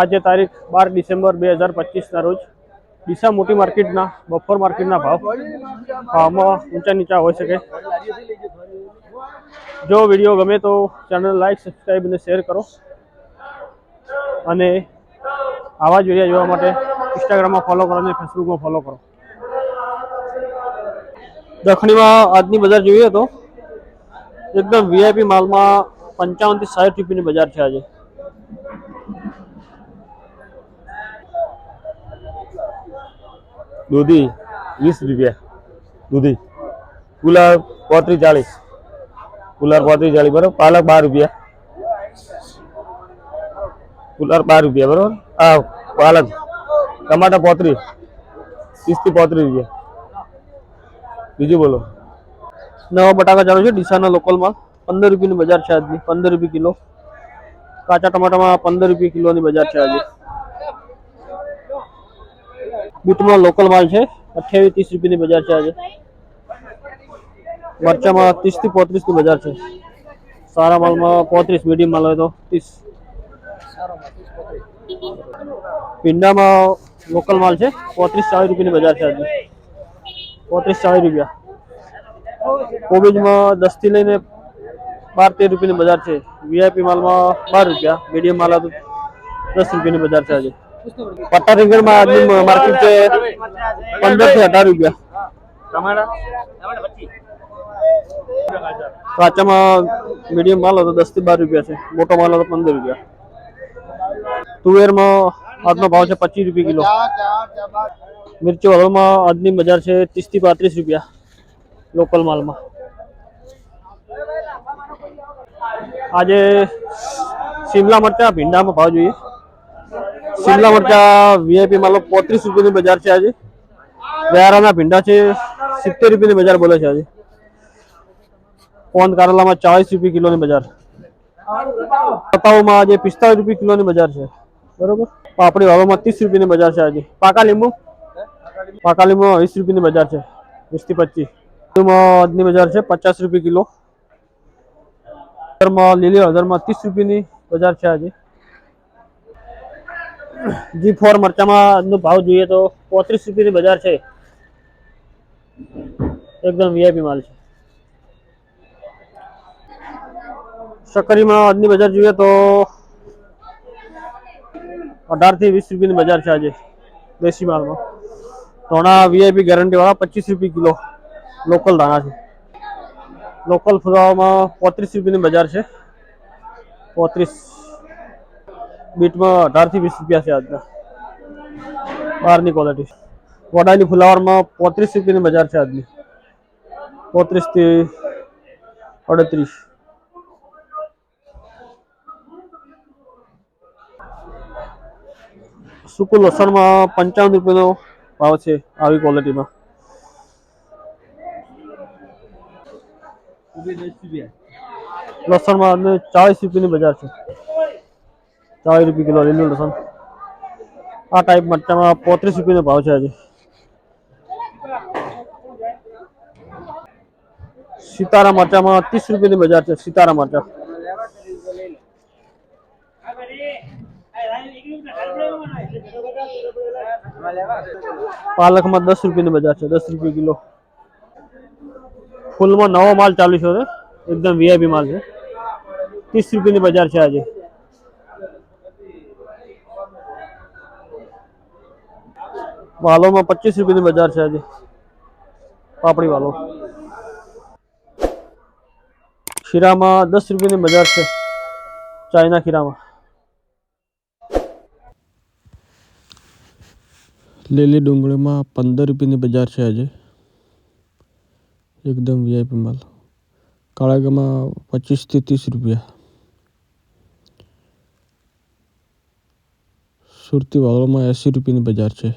આજે તારીખ બાર ડિસેમ્બર બે હજાર પચીસના રોજ ડીસા મોટી માર્કેટના, બફોર માર્કેટના ભાવ, ભાવમાં ઊંચા નીચા હોઈ શકે. જો વીડિયો ગમે તો ચેનલ લાઈક સબસ્ક્રાઈબ અને શેર કરો. અને આવા જ વીડિયો જોવા માટે ઇન્સ્ટાગ્રામમાં ફોલો કરો અને ફેસબુકમાં ફોલો કરો. દખણીમાં આજની બજાર જોઈએ તો, એકદમ વીઆઈપી માલમાં પંચાવનથી સાઠ રૂપિયાની બજાર છે આજે. દૂધી, વીસ રૂપિયા, દૂધી. કુલર પોત્રીસ ચાલીસ. કુલર પોત્રીસ ચાલીસ, બરોબર. પાલક બાર રૂપિયા. કુલર બાર રૂપિયા, બરોબર. હા પાલક. ટમાટર પોત્રીસ. ત્રીસથી પોત્રીસ રૂપિયા. બીજું બોલો. નવા બટાકા ચાલુ છે, ડીસાના લોકલ માલ પંદર રૂપિયાની બજાર છે આજની. પંદર રૂપિયા કિલો. કાચા ટમાટામાં પંદર રૂપિયા કિલોની બજાર છે આજે. બીટમાં લોકલ માલ છે. અઠ્યાવીસ ત્રીસ રૂપિયાની બજાર છે આજે. મરચામાં ત્રીસથી પોત્રીસની બજાર છે. સારા માલમાં પોત્રીસ મીડિયમ માલ હોય તો ત્રીસ. ભીંડામાં લોકલ માલ છે. પોત્રીસ ચાલીસ રૂપિયાની બજાર છે આજે. પોત્રીસ ચાલીસ રૂપિયા. કોબીજમાં દસથી લઈને બાર, તેર રૂપિયાની બજાર છે. વીઆઈપી માલમાં બાર રૂપિયા. મીડિયમ માલ હતું દસ રૂપિયાની બજાર છે આજે. પટ્ટા રીંગણમાં આજની માર્કેટ છે. પંદરથી અઢાર રૂપિયા. કાચામાં મીડિયમ માલ હતો દસથી બાર રૂપિયા છે. મોટો માલ હતો પંદર રૂપિયા. તુવેરમાં આજનો ભાવ છે પચીસ રૂપિયા કિલો. મિર્ચી વાળોમાં આજની બજાર છે ત્રીસથી પાંત્રીસ રૂપિયા લોકલ માલમાં. આજે શિમલા મરચા ભીંડામાં ભાવ જોઈએ. શિમલા મરચા વીઆઈપી માલ પોત્રીસ રૂપિયાની બજાર છે આજે. વ્યારાના ભીંડા છે, સિત્તેર રૂપિયાની બજાર બોલે છે આજે. કોન કારેલામાં ચાળીસ રૂપિયા કિલોની બજાર. પતાઓમાં આજે પિસ્તાળીસ રૂપિયા કિલોની બજાર છે. બરોબર? પાપડી વાવામાં ત્રીસ રૂપિયાની બજાર છે આજે. પાકા લીંબુ? પાકા લીંબુ વીસ રૂપિયાની બજાર છે. વીસથી પચીસ. આજની બજાર છે પચાસ રૂપિયા કિલો. લીલી હળદરમાં ત્રીસ રૂપિયાની બજાર છે આજે. જી ફોર મરચામાં ભાવ જોઈએ તો પોત્રીસ રૂપિયાની બજાર છે. એકદમ વીઆઈપી માલ છે. શકરીમાં આજની બજાર જોઈએ તો અઢારથી વીસ રૂપિયાની બજાર છે આજે દેશી માલમાં. ધોણા વીઆઈપી ગેરંટી વાળા પચીસ રૂપિયા કિલો. લોકલ ધાણા છે. લોકલ ફુલાવામાં પોત્રીસ રૂપિયાની બજાર છે. પોત્રીસ. બીટમાં અઢારથી વીસ રૂપિયા છે આજના. બહારની ક્વોલિટી વડાની ફુલાવરમાં પોત્રીસ રૂપિયાની બજાર છે આજની. પોત્રીસથી અડત્રીસ. સૂકું લસણમાં પંચાવન રૂપિયાનો ભાવ છે આવી ક્વોલિટીમાં લસણમાં ચાલીસ રૂપિયાની બજાર છે. ચાળીસ રૂપિયા કિલો લીલું લસણ. આ ટાઈપ મરચામાં પોત્રીસ રૂપિયાનો ભાવ છે આજે. સિતારા મરચામાં ત્રીસ રૂપિયાની બજાર છે, સિતારા મરચા. પાલકમાં દસ રૂપિયાની બજાર છે, દસ રૂપિયા કિલો. ફૂલમાં નવો માલ ચાલુ છે, એકદમ વીઆઈપી માલ છે. ત્રીસ રૂપિયાની બજાર છે આજે. વાલોમાં પચીસ રૂપિયાની બજાર છે આજે પાપડી વાલો. ખીરામાં દસ રૂપિયાની બજાર છે. ચાઇના ખીરામાં. લીલી ડુંગળીમાં પંદર રૂપિયાની બજાર છે આજે. એકદમ વીઆઈપી માલ. કાળાગામાં પચીસથી ત્રીસ રૂપિયા. સુરતી વાળોમાં એંસી રૂપિયાની બજાર છે.